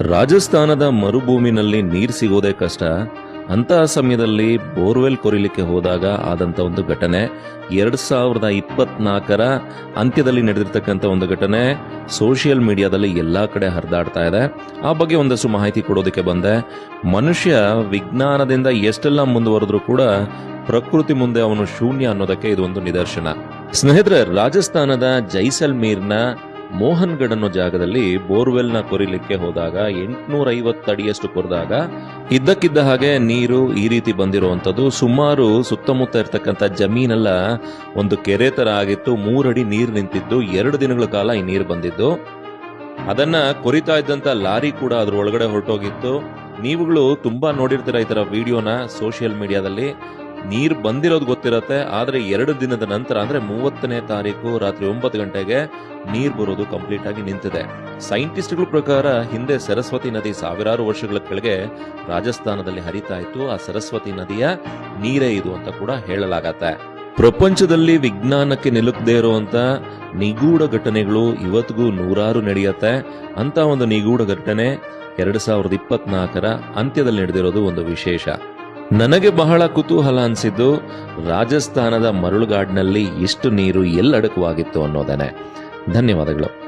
ರಾಜಸ್ಥಾನದ ಮರುಭೂಮಿನಲ್ಲಿ ನೀರು ಸಿಗೋದೇ ಕಷ್ಟ. ಅಂತಹ ಸಮಯದಲ್ಲಿ ಬೋರ್ವೆಲ್ ಕೊರಿಲಿಕ್ಕೆ ಹೋದಾಗ ಆದಂತ ಒಂದು ಘಟನೆ. ಎರಡ್ ಸಾವಿರದ ಇಪ್ಪತ್ನಾಲ್ಕರ ಅಂತ್ಯದಲ್ಲಿ ನಡೆದಿರ್ತಕ್ಕಂಥ ಒಂದು ಘಟನೆ. ಸೋಷಿಯಲ್ ಮೀಡಿಯಾದಲ್ಲಿ ಎಲ್ಲಾ ಕಡೆ ಹರಿದಾಡ್ತಾ ಇದೆ. ಆ ಬಗ್ಗೆ ಒಂದಷ್ಟು ಮಾಹಿತಿ ಕೊಡೋದಕ್ಕೆ ಬಂದೆ. ಮನುಷ್ಯ ವಿಜ್ಞಾನದಿಂದ ಎಷ್ಟೆಲ್ಲ ಮುಂದುವರೆದ್ರೂ ಕೂಡ ಪ್ರಕೃತಿ ಮುಂದೆ ಅವನು ಶೂನ್ಯ ಅನ್ನೋದಕ್ಕೆ ಇದು ಒಂದು ನಿದರ್ಶನ. ಸ್ನೇಹಿತರೆ, ರಾಜಸ್ಥಾನದ ಜೈಸಲ್ಮೀರ್ನ ಮೋಹನ್ಗಢ್ ಅನ್ನೋ ಜಾಗದಲ್ಲಿ ಬೋರ್ವೆಲ್ನ ಕೊರಿಲಿಕ್ಕೆ ಹೋದಾಗ ಎಂಟುನೂರ ಐವತ್ತು ಅಡಿಯಷ್ಟು ಕೊರೆದಾಗ ಇದ್ದಕ್ಕಿದ್ದ ಹಾಗೆ ನೀರು ಈ ರೀತಿ ಬಂದಿರುವಂಥದ್ದು. ಸುಮಾರು ಸುತ್ತಮುತ್ತ ಇರ್ತಕ್ಕಂಥ ಜಮೀನೆಲ್ಲ ಒಂದು ಕೆರೆ ತರ ಆಗಿತ್ತು. ಮೂರಡಿ ನೀರು ನಿಂತಿದ್ದು. ಎರಡು ದಿನಗಳ ಕಾಲ ಈ ನೀರು ಬಂದಿದ್ದು. ಅದನ್ನ ಕೊರಿತಾ ಇದ್ದಂತ ಲಾರಿ ಕೂಡ ಅದ್ರ ಒಳಗಡೆ ಹೊರಟೋಗಿತ್ತು. ನೀವುಗಳು ತುಂಬಾ ನೋಡಿರ್ತೀರ ಈ ತರ ವಿಡಿಯೋನ ಸೋಷಿಯಲ್ ಮೀಡಿಯಾದಲ್ಲಿ. ನೀರು ಬಂದಿರೋದು ಗೊತ್ತಿರತ್ತೆ, ಆದರೆ ಎರಡು ದಿನದ ನಂತರ, ಅಂದ್ರೆ ಮೂವತ್ತನೇ ತಾರೀಕು ರಾತ್ರಿ ಒಂಬತ್ತು ಗಂಟೆಗೆ ನೀರು ಬರೋದು ಕಂಪ್ಲೀಟ್ ಆಗಿ ನಿಂತಿದೆ. ಸೈಂಟಿಸ್ಟ್ಗಳ ಪ್ರಕಾರ ಹಿಂದೆ ಸರಸ್ವತಿ ನದಿ ಸಾವಿರಾರು ವರ್ಷಗಳ ಕೆಳಗೆ ರಾಜಸ್ಥಾನದಲ್ಲಿ ಹರಿತಾ ಇತ್ತು. ಆ ಸರಸ್ವತಿ ನದಿಯ ನೀರೇ ಇದು ಅಂತ ಕೂಡ ಹೇಳಲಾಗತ್ತೆ. ಪ್ರಪಂಚದಲ್ಲಿ ವಿಜ್ಞಾನಕ್ಕೆ ನಿಲುಕದೇ ಇರುವಂತ ನಿಗೂಢ ಘಟನೆಗಳು ಇವತ್ತಿಗೂ ನೂರಾರು ನಡೆಯುತ್ತೆ. ಅಂತ ಒಂದು ನಿಗೂಢ ಘಟನೆ ಎರಡ್ ಸಾವಿರದ ಇಪ್ಪತ್ನಾಲ್ಕರ ಅಂತ್ಯದಲ್ಲಿ ನಡೆದಿರೋದು ಒಂದು ವಿಶೇಷ. ನನಗೆ ಬಹಳ ಕುತೂಹಲ ಅನಿಸಿದ್ದು ರಾಜಸ್ಥಾನದ ಮರಳುಗಾಡಿನಲ್ಲಿ ಎಷ್ಟು ನೀರು ಎಲ್ಲಡಕವಾಗಿತ್ತು ಅನ್ನೋದನೆ. ಧನ್ಯವಾದಗಳು.